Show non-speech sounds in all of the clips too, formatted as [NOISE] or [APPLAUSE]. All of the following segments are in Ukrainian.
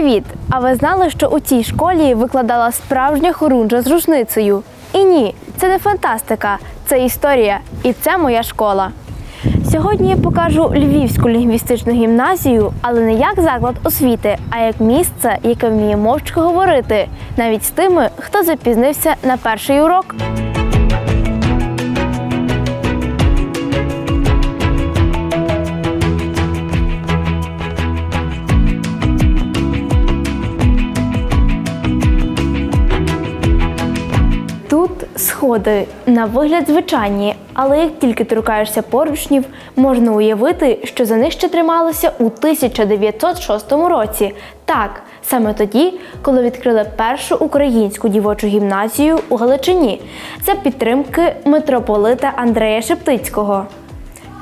Привіт! А ви знали, що у цій школі викладала справжня хорунжа з рушницею? І ні, це не фантастика, це історія, і це моя школа. Сьогодні я покажу Львівську лінгвістичну гімназію, але не як заклад освіти, а як місце, яке вміє мовчки говорити, навіть з тими, хто запізнився на перший урок. Сходи на вигляд звичайні, але як тільки торкаєшся поручнів, можна уявити, що за них ще трималося у 1906 році. Так, саме тоді, коли відкрили першу українську дівочу гімназію у Галичині за підтримки митрополита Андрея Шептицького.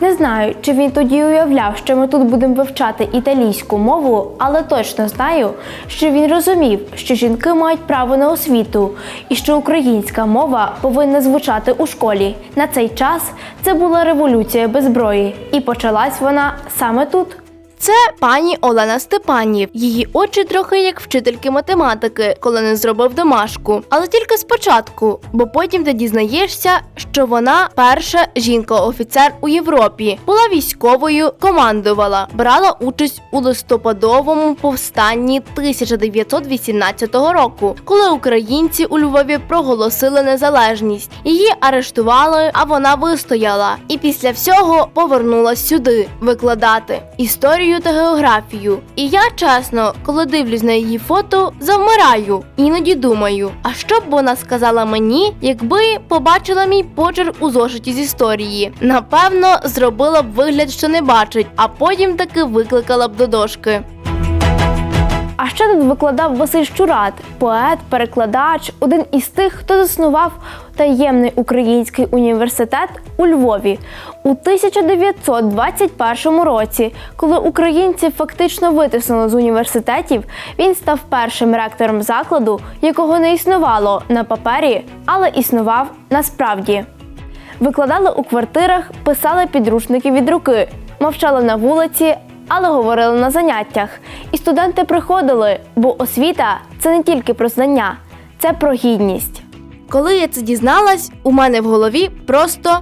Не знаю, чи він тоді уявляв, що ми тут будемо вивчати італійську мову, але точно знаю, що він розумів, що жінки мають право на освіту і що українська мова повинна звучати у школі. На цей час це була революція без зброї, і почалась вона саме тут. Це пані Олена Степанів. Її очі трохи як вчительки математики, коли не зробив домашку. Але тільки спочатку, бо потім ти дізнаєшся, що вона перша жінка-офіцер у Європі, була військовою, командувала, брала участь у листопадовому повстанні 1918 року, коли українці у Львові проголосили незалежність. Її арештували, а вона вистояла. І після всього повернулась сюди викладати історію та географію. І я чесно, коли дивлюсь на її фото, завмираю. Іноді думаю, а що б вона сказала мені, якби побачила мій почерк у зошиті з історії? Напевно, зробила б вигляд, що не бачить, а потім таки викликала б до дошки. А ще тут викладав Василь Щурат, поет, перекладач, один із тих, хто заснував таємний український університет у Львові у 1921 році, коли українців фактично витиснули з університетів, він став першим ректором закладу, якого не існувало на папері, але існував насправді. Викладали у квартирах, писали підручники від руки, мовчали на вулиці, але говорили на заняттях. І студенти приходили, бо освіта це не тільки про знання, це про гідність. Коли я це дізналась, у мене в голові просто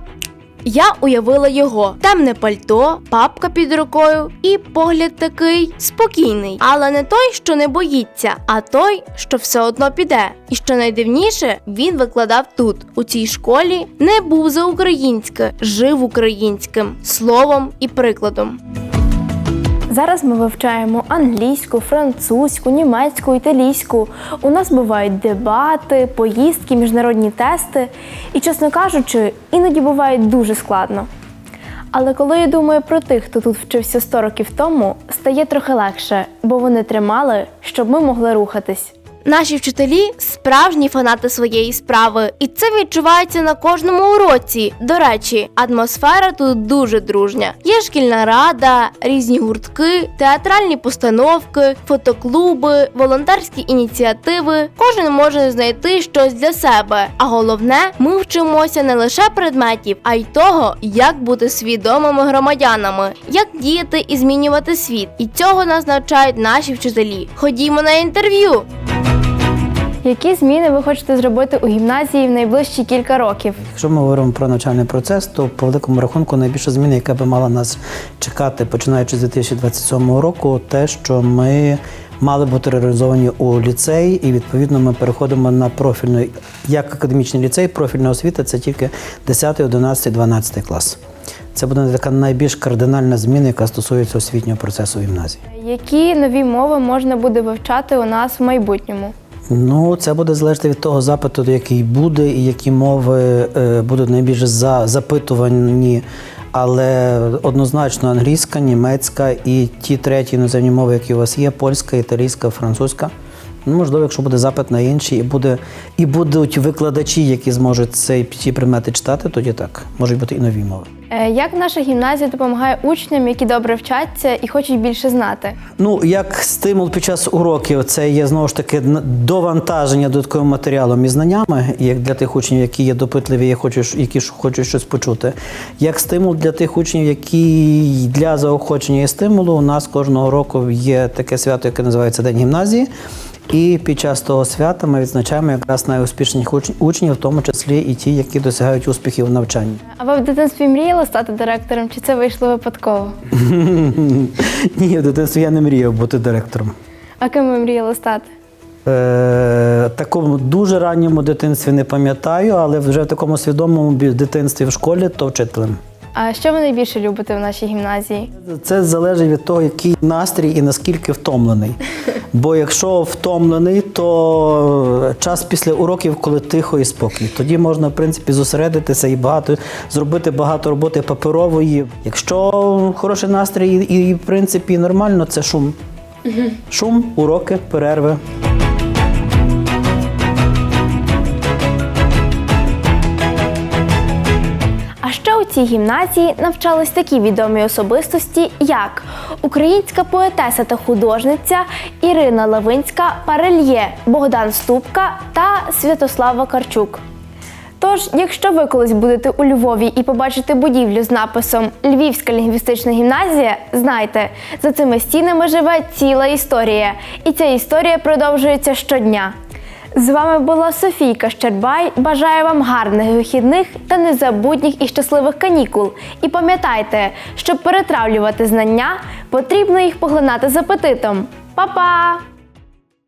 я уявила його темне пальто, папка під рукою і погляд такий спокійний, але не той, що не боїться, а той, що все одно піде. І що найдивніше, він викладав тут, у цій школі, не був за українське, жив українським словом і прикладом. Зараз ми вивчаємо англійську, французьку, німецьку, італійську. У нас бувають дебати, поїздки, міжнародні тести. І, чесно кажучи, іноді буває дуже складно. Але коли я думаю про тих, хто тут вчився 100 років тому, стає трохи легше, бо вони тримали, щоб ми могли рухатись. Наші вчителі справжні фанати своєї справи, і це відчувається на кожному уроці. До речі, атмосфера тут дуже дружня. Є шкільна рада, різні гуртки, театральні постановки, фотоклуби, волонтерські ініціативи. Кожен може знайти щось для себе. А головне, ми вчимося не лише предметів, а й того, як бути свідомими громадянами, як діяти і змінювати світ. І цього нас навчають наші вчителі. Ходімо на інтерв'ю. Які зміни ви хочете зробити у гімназії в найближчі кілька років? Якщо ми говоримо про навчальний процес, то по великому рахунку найбільша зміна, яка би мала нас чекати, починаючи з 2027 року, те, що ми мали бути реалізовані у ліцей, і відповідно ми переходимо на профільний, як академічний ліцей, профільна освіта це тільки 10, 11, 12 клас. Це буде така найбільш кардинальна зміна, яка стосується освітнього процесу в гімназії. Які нові мови можна буде вивчати у нас в майбутньому? Ну, це буде залежати від того запиту, який буде, і які мови е, будуть найбільше за, запитувані. Але однозначно англійська, німецька і ті треті іноземні мови, які у вас є: польська, італійська, французька. Ну, можливо, якщо буде запит на інші, і буде і будуть викладачі, які зможуть цей ці предмети читати, тоді так можуть бути і нові мови. Е, Як наша гімназія допомагає учням, які добре вчаться і хочуть більше знати? Ну, як стимул під час уроків, це є знову ж таки довантаження додатковим матеріалом і знаннями, як для тих учнів, які є допитливі, і хочуть, які хочуть щось почути. Як стимул для тих учнів, які для заохочення і стимулу, у нас кожного року є таке свято, яке називається День гімназії. І під час того свята ми відзначаємо якраз найуспішніших уч- учнів, в тому числі і ті, які досягають успіхів у навчанні. А ви в дитинстві мріяли стати директором, чи це вийшло випадково? [LAUGHS] Ні, в дитинстві я не мріяв бути директором. А ким ви мріяли стати? Е, такому дуже ранньому дитинстві не пам'ятаю, але вже в такому свідомому дитинстві в школі то вчителем. А що ви найбільше любите в нашій гімназії? Це залежить від того, який настрій і наскільки втомлений. Бо якщо втомлений, то час після уроків, коли тихо і спокій. Тоді можна, в принципі, зосередитися і багато зробити багато роботи паперової. Якщо хороший настрій і, в принципі нормально, це шум. Шум, уроки, перерви. Цій гімназії навчались такі відомі особистості, як українська поетеса та художниця Ірина Лавинська Парельє, Богдан Ступка та Святослава Карчук. Тож, якщо ви колись будете у Львові і побачите будівлю з написом Львівська лінгвістична гімназія, знайте, за цими стінами живе ціла історія, і ця історія продовжується щодня. З вами була Софійка Щербай. Бажаю вам гарних вихідних та незабутніх і щасливих канікул. І пам'ятайте, щоб перетравлювати знання, потрібно їх поглинати з апетитом. Па-па!